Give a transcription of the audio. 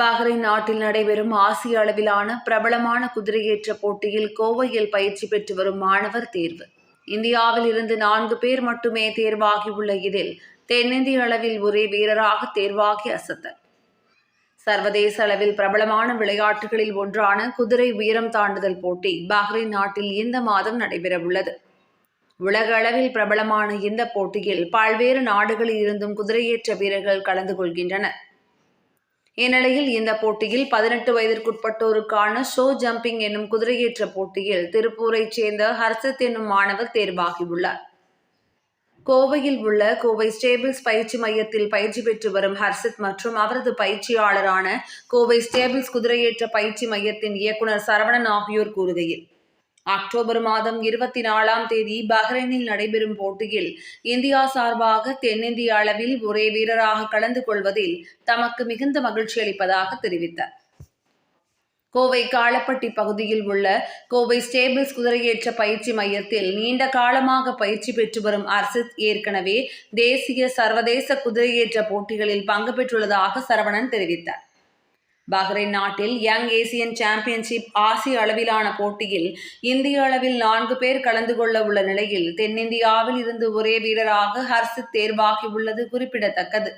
Bahrain நாட்டில் நடைபெறும் ஆசிய அளவிலான பிரபலமான குதிரையேற்ற போட்டியில் கோவையில் பயிற்சி பெற்று வரும் மாணவர் தேர்வு. இந்தியாவில் இருந்து நான்கு பேர் மட்டுமே தேர்வாகியுள்ள இதில் தென்னிந்திய அளவில் ஒரே வீரராக தேர்வாகி அசத்தல். சர்வதேச அளவில் பிரபலமான விளையாட்டுகளில் ஒன்றான குதிரை உயரம் தாண்டுதல் போட்டி பஹ்ரைன் நாட்டில் இந்த மாதம் நடைபெறவுள்ளது. உலக அளவில் பிரபலமான இந்த போட்டியில் பல்வேறு நாடுகளில் இருந்தும் குதிரையேற்ற வீரர்கள் கலந்து கொள்கின்றனர். இந்நிலையில் இந்த போட்டியில் பதினெட்டு வயதிற்குட்பட்டோருக்கான ஷோ ஜம்பிங் என்னும் குதிரையேற்ற போட்டியில் திருப்பூரைச் சேர்ந்த ஹர்ஷத் என்னும் மாணவர் தேர்வாகியுள்ளார். கோவையில் உள்ள கோவை ஸ்டேபிள்ஸ் பயிற்சி மையத்தில் பயிற்சி பெற்று வரும் ஹர்ஷத் மற்றும் அவரது பயிற்சியாளரான கோவை ஸ்டேபிள்ஸ் குதிரையேற்ற பயிற்சி மையத்தின் இயக்குனர் சரவணன் ஆகியோர் கூறுகையில் அக்டோபர் மாதம் இருபத்தி நாலாம் தேதி பஹ்ரைனில் நடைபெறும் போட்டியில் இந்தியா சார்பாக தென்னிந்திய அளவில் ஒரே வீரராக கலந்து கொள்வதில் தமக்கு மிகுந்த மகிழ்ச்சி அளிப்பதாக தெரிவித்தார். கோவை காலப்பட்டி பகுதியில் உள்ள கோவை ஸ்டேபிள்ஸ் குதிரையேற்ற பயிற்சி மையத்தில் நீண்ட காலமாக பயிற்சி பெற்று வரும் அர்சித் ஏற்கனவே தேசிய சர்வதேச குதிரையேற்ற போட்டிகளில் பங்கு பெற்றுள்ளதாக சரவணன் தெரிவித்தார். பஹ்ரைன் நாட்டில் யங் ஏசியன் சாம்பியன்ஷிப் ஆசிய அளவிலான போட்டியில் இந்திய அளவில் நான்கு பேர் கலந்து கொள்ள உள்ள நிலையில் தென்னிந்தியாவில் இருந்து ஒரே வீரராக ஹர்ஷித் தேர்வாகியுள்ளது குறிப்பிடத்தக்கது.